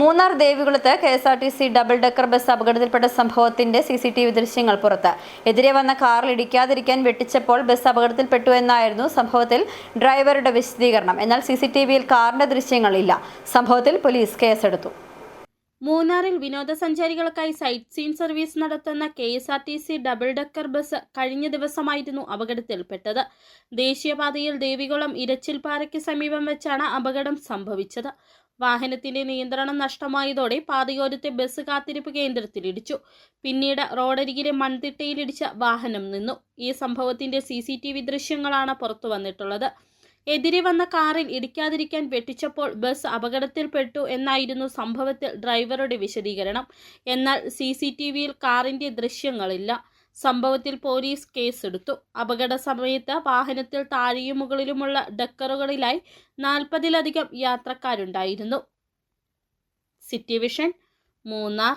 Munnar ദേവികുളത്ത് K S R T C double decker bus അപകടത്തിൽപ്പെട്ട സംഭവത്തിന്റെ C C T V ദൃശ്യങ്ങൾ പുറത്ത്. എതിരെ വന്ന കാറിൽ ഇടിക്കാതിരിക്കാൻ വെട്ടിച്ചപ്പോൾ ബസ് അപകടത്തിൽപ്പെട്ടു എന്നായിരുന്നു സംഭവത്തിൽ ഡ്രൈവറുടെ വിശദീകരണം. എന്നാൽ സി സി ടി വിയിൽ കാറിന്റെ ദൃശ്യങ്ങളില്ല. സംഭവത്തിൽ പോലീസ് കേസെടുത്തു. മൂന്നാറിൽ വിനോദസഞ്ചാരികൾക്കായി സൈറ്റ് സീൻ സർവീസ് നടത്തുന്ന K S R T C double decker bus കഴിഞ്ഞ ദിവസമായിരുന്നു അപകടത്തിൽപ്പെട്ടത്. ദേശീയപാതയിൽ ദേവികുളം ഇരച്ചിൽപ്പാറയ്ക്ക് സമീപം വെച്ചാണ് അപകടം സംഭവിച്ചത്. വാഹനത്തിന്റെ നിയന്ത്രണം നഷ്ടമായതോടെ പാതയോരത്തെ ബസ് കാത്തിരിപ്പ് കേന്ദ്രത്തിൽ ഇടിച്ചു പിന്നീട് റോഡരികിലെ മൺതിട്ടയിലിടിച്ച വാഹനം നിന്നു. ഈ സംഭവത്തിന്റെ സി സി ടി വി ദൃശ്യങ്ങളാണ് പുറത്തു വന്നിട്ടുള്ളത് എതിരെ വന്ന കാറിൽ ഇടിക്കാതിരിക്കാൻ വെട്ടിച്ചപ്പോൾ ബസ് അപകടത്തിൽപ്പെട്ടു എന്നായിരുന്നു സംഭവത്തിൽ ഡ്രൈവറുടെ വിശദീകരണം. എന്നാൽ സി സി ടി വിയിൽ കാറിന്റെ ദൃശ്യങ്ങളില്ല. സംഭവത്തിൽ പോലീസ് കേസെടുത്തു. അപകട സമയത്ത് വാഹനത്തിൽ താഴെയും മുകളിലുമുള്ള ഡക്കറുകളിലായി നാൽപ്പതിലധികം യാത്രക്കാരുണ്ടായിരുന്നു. City vision Munnar